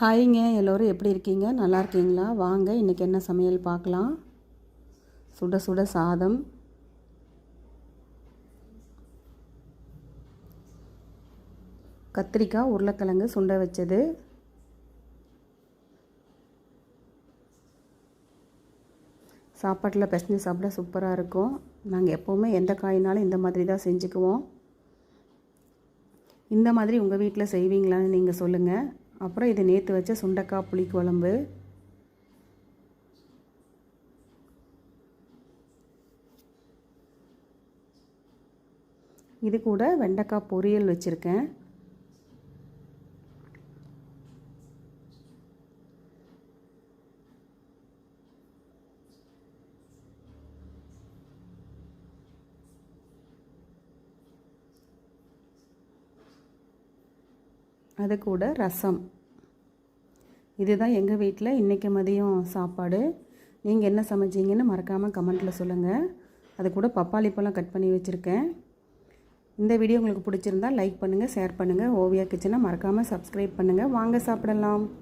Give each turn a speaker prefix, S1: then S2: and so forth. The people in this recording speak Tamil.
S1: ஹாய்ங்க எல்லோரும் எப்படி இருக்கீங்க நல்லா இருக்கீங்களா வாங்க இன்றைக்கி என்ன சமையல் பார்க்கலாம் சுட சுட சாதம் கத்திரிக்காய் உருளைக்கிழங்கு சுண்டை வச்சது சாப்பாட்டில் பிசைஞ்சு சாப்பிட சூப்பராக இருக்கும் நாங்கள் எப்போவுமே எந்த காயினாலும் இந்த மாதிரி தான் செஞ்சுக்குவோம் இந்த மாதிரி உங்கள் வீட்டில் செய்வீங்களான்னு நீங்கள் சொல்லுங்கள் அப்புறம் இது நேற்று வச்ச சுண்டக்காய் புளி குழம்பு இது கூட வெண்டைக்காய் பொரியல் வச்சுருக்கேன் அது கூட ரசம் இதுதான் எங்கள் வீட்டில் இன்றைக்கி மதியம் சாப்பாடு நீங்கள் என்ன சமைச்சிங்கன்னு மறக்காமல் கமெண்ட்டில் சொல்லுங்கள் அது கூட பப்பாளி பழம் கட் பண்ணி வச்சுருக்கேன் இந்த வீடியோ உங்களுக்கு பிடிச்சிருந்தால் லைக் பண்ணுங்கள் ஷேர் பண்ணுங்கள் ஓவியா கிச்சனை மறக்காமல் சப்ஸ்கிரைப் பண்ணுங்கள் வாங்க சாப்பிடலாம்